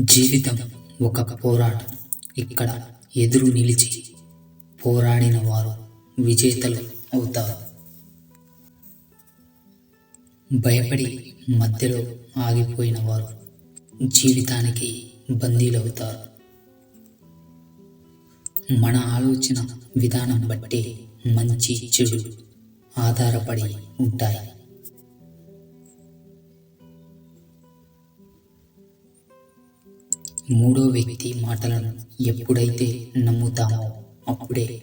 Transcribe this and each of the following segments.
జీవితం ఒక పోరాటం. ఇక్కడ ఎదురు నిలిచి పోరాడిన వారు విజేతలు అవుతారు. భయపడి మధ్యలో ఆగిపోయిన వారు జీవితానికి బందీలవుతారు. మన ఆలోచన విధానం బట్టి మంచి చెడు ఆధారపడి ఉంటాయి. మూడో వ్యక్తి మాటలను ఎప్పుడైతే నమ్ముతామో అప్పుడే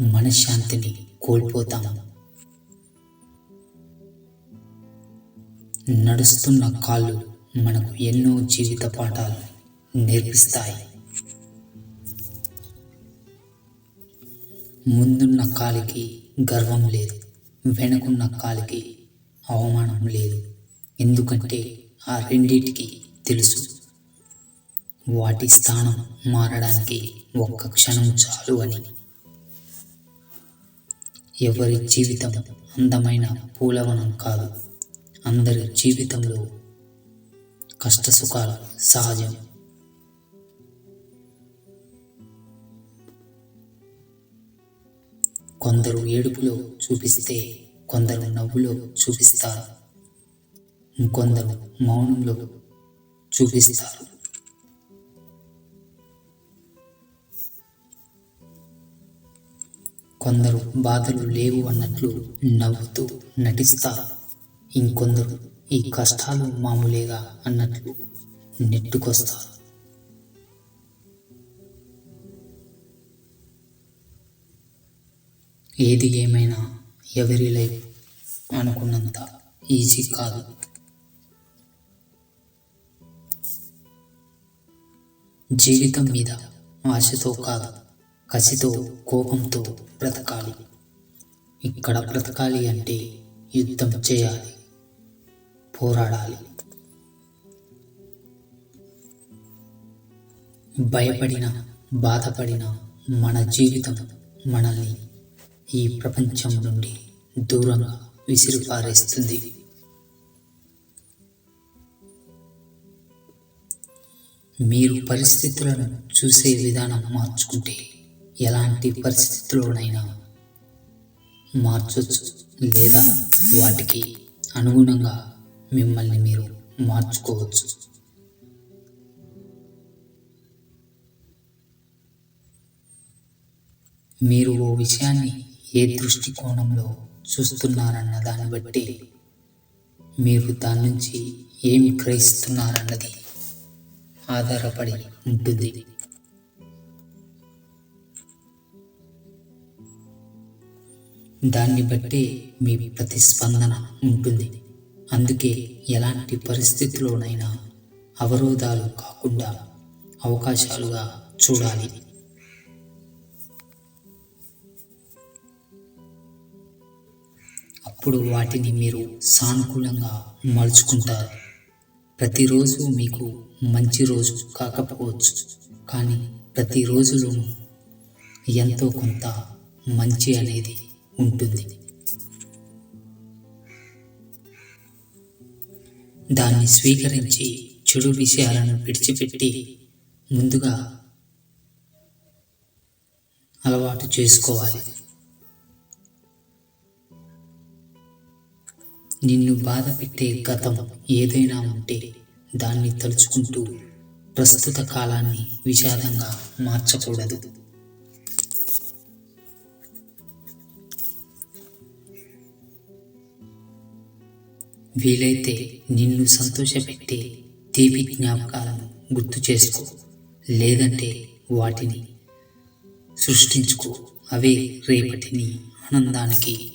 మనశ్శాంతిని కోల్పోతాము. నడుస్తున్న కాళ్ళు మనకు ఎన్నో జీవిత పాఠాలు నేర్పిస్తాయి. ముందున్న కాలికి గర్వం లేదు వెనుకున్న కాలికి అవమానం లేదు. ఎందుకంటే ఆ రెండింటికి తెలుసు. వాటి స్థానం మారడానికి ఒక్క క్షణం చాలు అని. ఎవరి జీవితం అందమైన పూలవనం కాదు. అందరి జీవితంలో కష్టసుఖాలు సహజం. కొందరు ఏడుపులో చూపిస్తే కొందరు నవ్వులో చూపిస్తారు. ఇంకొందరు మౌనంలో చూపిస్తారు. కొందరు బాధలు లేవు అన్నట్లు నవ్వుతూ నటిస్తారు ఇంకొందరు ఈ కష్టాలు మామూలేగా అన్నట్లు నెట్టుకొస్తారు ఏది ఏమైనా ఎవరి లైఫ్ అనుకున్నంత ఈజీ కాదు. జీవితం మీద ఆశతో కాదు. కసితో కోపంతో బ్రతకాలి. ఇక్కడ బ్రతకాలి అంటే యుద్ధం చేయాలి. పోరాడాలి. భయపడిన బాధపడిన మన జీవితం మనల్ని ఈ ప్రపంచం నుండి దూరంగా విసిరిపారేస్తుంది. మీరు పరిస్థితులను చూసే విధానం మార్చుకుంటే ఎలాంటి పరిస్థితుల్లోనైనా మార్చొచ్చు లేదా వాటికి అనుగుణంగా మిమ్మల్ని మీరు మార్చుకోవచ్చు. మీరు ఓ విషయాన్ని ఏ దృష్టికోణంలో చూస్తున్నారన్న దాన్ని బట్టి మీరు దాని నుంచి ఏమి గ్రహిస్తున్నారన్నది ఆధారపడి ఉంటుంది. దాన్ని బట్టి మీ ప్రతిస్పందన ఉంటుంది. అందుకే ఎలాంటి పరిస్థితిలోనైనా అవరోధాలు కాకుండా అవకాశాలుగా చూడాలి. అప్పుడు వాటిని మీరు సానుకూలంగా మలుచుకుంటారు. ప్రతిరోజు మీకు మంచి రోజు కాకపోవచ్చు. కానీ ప్రతిరోజులోనూ ఎంతో కొంత మంచి అనేది ఉంటుంది. దాన్ని స్వీకరించి చెడు విషయాలను విడిచిపెట్టి ముందుగా అలవాటు చేసుకోవాలి. నిన్ను బాధ పెట్టే గతం ఏదైనా ఉంటే దాన్ని తలుచుకుంటూ ప్రస్తుత కాలాన్ని విషాదంగా మార్చకూడదు. వీలైతే నిన్ను సంతోషపెట్టే తీపి జ్ఞాపకాలను గుర్తు చేసుకో లేదంటే వాటిని సృష్టించుకో. అవే రేపటిని ఆనందానికి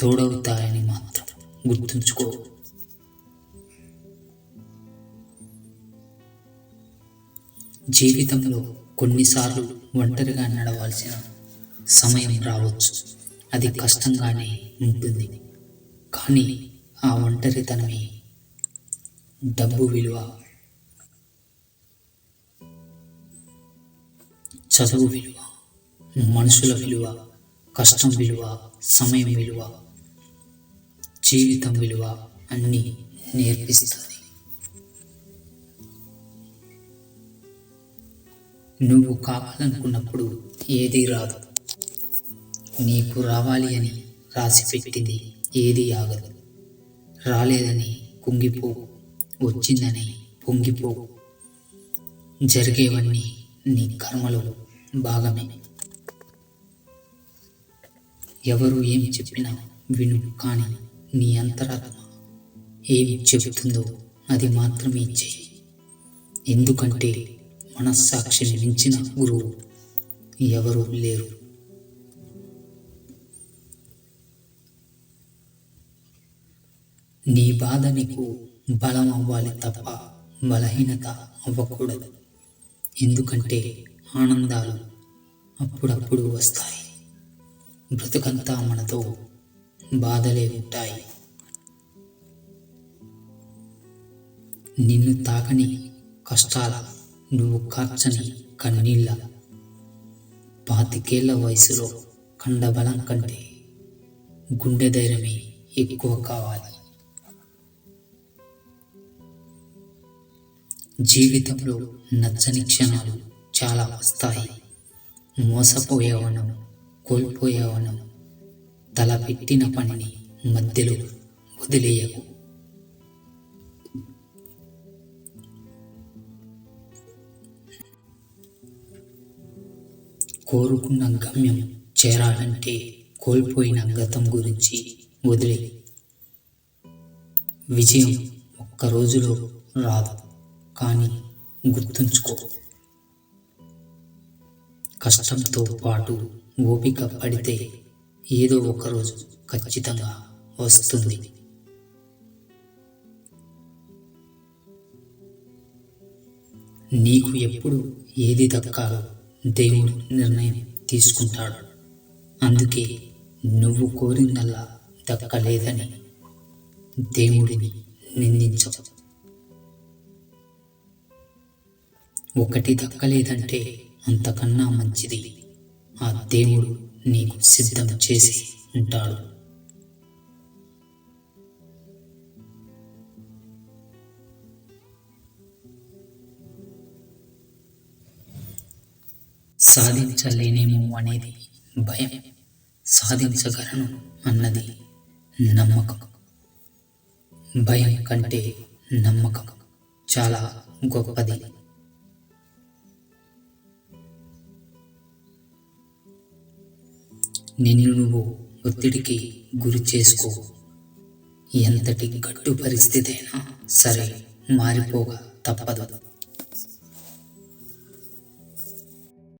తోడవుతాయని మాత్రం గుర్తుంచుకో. జీవితంలో కొన్నిసార్లు ఒంటరిగా నడవాల్సిన సమయం రావచ్చు. అది కష్టంగానే ఉంటుంది. కానీ ఆ ఒంటరితనమే డబ్బు విలువ. చదువు విలువ మనుషుల విలువ కష్టం విలువ సమయం విలువ జీవితం విలువ అన్నీ నేర్పిస్తుంది. నువ్వు కావాలనుకున్నప్పుడు ఏదీ రాదు. నీకు రావాలి అని రాసి పెట్టింది ఏది ఆగదు. రాలేదని కుంగిపో వచ్చిందని పొంగిపో. జరిగేవన్నీ నీ కర్మలో భాగమే. ఎవరు ఏమి చెప్పినా విను కానీ నీ అంతరాత్మ ఏమి చెబుతుందో అది మాత్రమే చెయ్యి. ఎందుకంటే మనస్సాక్షిని మించిన గురువు ఎవరూ లేరు. నీ బాధ నీకు బలం అవ్వాలి తప్ప బలహీనత అవ్వకూడదు. ఎందుకంటే ఆనందాలు అప్పుడప్పుడు వస్తాయి. బ్రతుకంతా మనతో బాధలే ఉంటాయి. నిన్ను తాకని కష్టాల నువ్వు కార్చని కన్నీళ్ళ పాతికేళ్ళ వయసులో కండబలం కంటే గుండె ధైర్యమే ఎక్కువ కావాలి. జీవితంలో నచ్చని క్షణాలు చాలా వస్తాయి. మోసపోయేవనం కోల్పోయేవనం తలపెట్టిన పనిని మధ్యలో వదిలేయవు కోరుకున్న గమ్యం చేరాలంటే కోల్పోయిన గతం గురించి వదిలే. విజయం ఒక్క రోజులో రాదు. కానీ గుర్తుంచుకో. కష్టంతో పాటు ఓపిక పడితే ఏదో ఒకరోజు ఖచ్చితంగా వస్తుంది. నీకు ఎప్పుడు ఏది దక్కాలో దేవుడు నిర్ణయం తీసుకుంటాడు. అందుకే నువ్వు కోరిందల్లా దక్కలేదని దేవుడిని నిందించవు ఒకటి దక్కలేదంటే అంతకన్నా మంచిది. ఆ దేవుడు నీకు సిద్ధం చేసి ఉంటాడు. సాధించలేనేమో అనేది భయం. సాధించగలను అన్నది నమ్మకం. భయం కంటే నమ్మకం చాలా గొప్పది. నిన్ను నువ్వు ఒత్తిడికి గురి చేసుకో. ఎంతటి గట్టు పరిస్థితి అయినా సరే మారిపోగా తప్పదు.